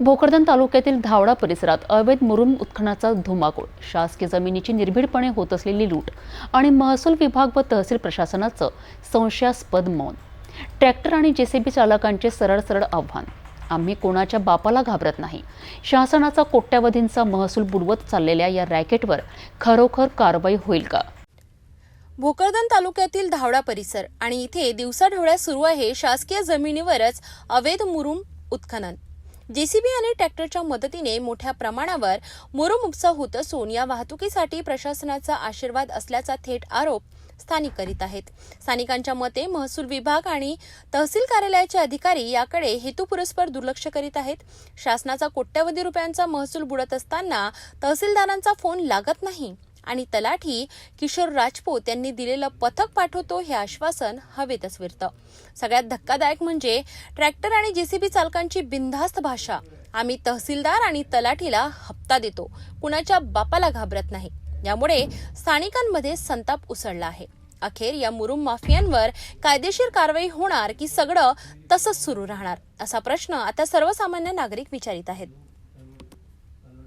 भोकरदन तालुक्यातील धावडा परिसरात अवैध मुरुम उत्खनाचा धुमाकूळ. शासकीय जमिनीची निर्भीडपणे होत असलेली लूट आणि महसूल विभाग व तहसील प्रशासनाचं संशयास्पद मौन. ट्रॅक्टर आणि जेसीबी चालकांचे सरळ सरळ आव्हान. आम्ही कोणाच्या बापाला घाबरत नाही. शासनाचा कोट्यावधींचा महसूल बुडवत चाललेल्या या रॅकेटवर खरोखर कारवाई होईल का? भोकरदन तालुक्यातील धावडा परिसर आणि इथे दिवसाढवळ्या सुरू आहे शासकीय जमिनीवरच अवैध मुरुम उत्खनन. जेसीबी आणि ट्रॅक्टरच्या मदतीने मोठ्या प्रमाणावर मुरुम उपसा होत असून या वाहतुकीसाठी प्रशासनाचा आशीर्वाद असल्याचा थेट आरोप स्थानिक करीत आहेत. स्थानिकांच्या मते महसूल विभाग आणि तहसील कार्यालयाचे अधिकारी याकडे हेतुपुरस्पर दुर्लक्ष करीत आहेत. शासनाचा कोट्यवधी रुपयांचा महसूल बुडत असताना तहसीलदारांचा फोन लागत नाही. आणि तलाठी किशोर राजपूत यांनी दिलेलं पथक पाठवतो हे आश्वासन हवेतच विरतं. सगळ्यात धक्कादायक म्हणजे ट्रॅक्टर आणि जेसीबी चालकांची बिनधास्त भाषा. आम्ही तहसीलदार आणि तलाठीला हप्ता देतो. कुणाच्या बापाला घाबरत नाही. यामुळे स्थानिकांमध्ये संताप उसळला आहे. अखेर या मुरुम माफियांवर कायदेशीर कारवाई होणार की सगळं तसंच सुरू राहणार? असा प्रश्न आता सर्वसामान्य नागरिक विचारित आहेत.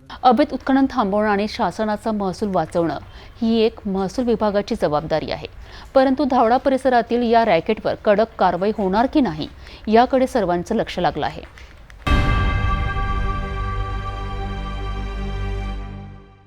अवैध उत्खनन थांबवणं आणि शासनाचा महसूल वाचवणं ही एक महसूल विभागाची जबाबदारी आहे. परंतु धावडा परिसरातील या रॅकेटवर कडक कारवाई होणार की नाही याकडे सर्वांचं लक्ष लागलं आहे.